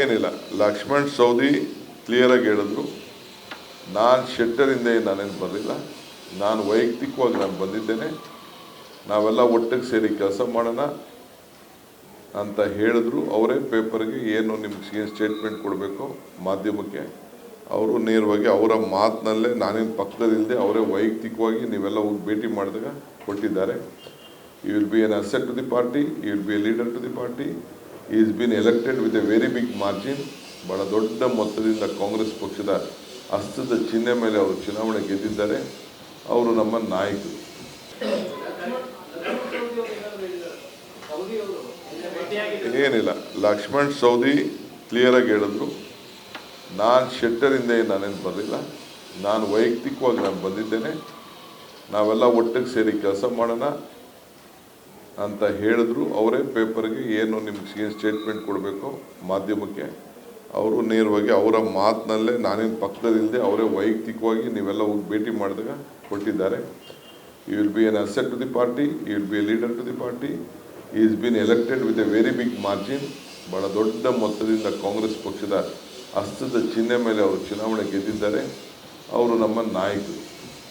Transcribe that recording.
ಏನಿಲ್ಲ. ಲಕ್ಷ್ಮಣ್ ಸೌದಿ ಕ್ಲಿಯರಾಗಿ ಹೇಳಿದ್ರು. ನಾನು ಶೆಟ್ಟರಿಂದ ನಾನೇನು ಬರಲಿಲ್ಲ. ನಾನು ವೈಯಕ್ತಿಕವಾಗಿ ನಾನು ಬಂದಿದ್ದೇನೆ. ನಾವೆಲ್ಲ ಒಟ್ಟಿಗೆ ಸೇರಿ ಕೆಲಸ ಮಾಡೋಣ ಅಂತ ಹೇಳಿದ್ರು. ಅವರೇ ಪೇಪರ್ಗೆ ಏನು ನಿಮ್ಗೆ ಏನು ಸ್ಟೇಟ್ಮೆಂಟ್ ಕೊಡಬೇಕು ಮಾಧ್ಯಮಕ್ಕೆ, ಅವರು ನೇರವಾಗಿ ಅವರ ಮಾತಿನಲ್ಲೇ ನಾನೇನು ಪಕ್ಕದಲ್ಲಿಲ್ಲದೆ ಅವರೇ ವೈಯಕ್ತಿಕವಾಗಿ ನೀವೆಲ್ಲ ಹೋಗಿ ಭೇಟಿ ಮಾಡಿದಾಗ ಕೊಟ್ಟಿದ್ದಾರೆ. You be be an asset to the party will be be a leader to the party is been elected with a very big margin ಬಹಳ ದೊಡ್ಡ ಮೊತ್ತದಿಂದ ಕಾಂಗ್ರೆಸ್ ಪಕ್ಷದ ಹಸ್ತದ ಚಿಹ್ನೆ ಮೇಲೆ ಅವರು ಚುನಾವಣೆ ಗೆದ್ದಿದ್ದಾರೆ. ಅವರು ನಮ್ಮ ನಾಯಕರು. ಏನಿಲ್ಲ. ಲಕ್ಷ್ಮಣ್ ಸೌದಿ ಕ್ಲಿಯರಾಗಿ ಹೇಳಿದ್ರು. ನಾನು ಶೆಟ್ಟರಿಂದ ನಾನೇನು ಬರಲಿಲ್ಲ. ನಾನು ವೈಯಕ್ತಿಕವಾಗಿ ನಾನು ಬಂದಿದ್ದೇನೆ. ನಾವೆಲ್ಲ ಒಟ್ಟಿಗೆ ಸೇರಿ ಕೆಲಸ ಮಾಡೋಣ. ಅಂತ ಹೇಳಿದ್ರು, ಅವರೇ ಪೇಪರ್ಗೆ ಏನು ನಿಮ್ಗೆ ಏನು ಸ್ಟೇಟ್ಮೆಂಟ್ ಕೊಡಬೇಕು ಮಾಧ್ಯಮಕ್ಕೆ, ಅವರು ನೇರವಾಗಿ ಅವರ ಮಾತಿನಲ್ಲೇ, ನಾನೇನು ಪಕ್ಕದಲ್ಲಿಲ್ಲದೆ ಅವರೇ ವೈಯಕ್ತಿಕವಾಗಿ ನೀವೆಲ್ಲ ಹೋಗಿ ಭೇಟಿ ಮಾಡಿದಾಗ ಕೊಟ್ಟಿದ್ದಾರೆ. You will be an asset to the party you will be a leader to the party is been elected with a very big margin ಭಾಳ ದೊಡ್ಡ ಮೊತ್ತದಿಂದ ಕಾಂಗ್ರೆಸ್ ಪಕ್ಷದ ಹಸ್ತದ ಚಿಹ್ನೆ ಮೇಲೆ ಅವರು ಚುನಾವಣೆ ಗೆದ್ದಿದ್ದಾರೆ. ಅವರು ನಮ್ಮ ನಾಯಕರು.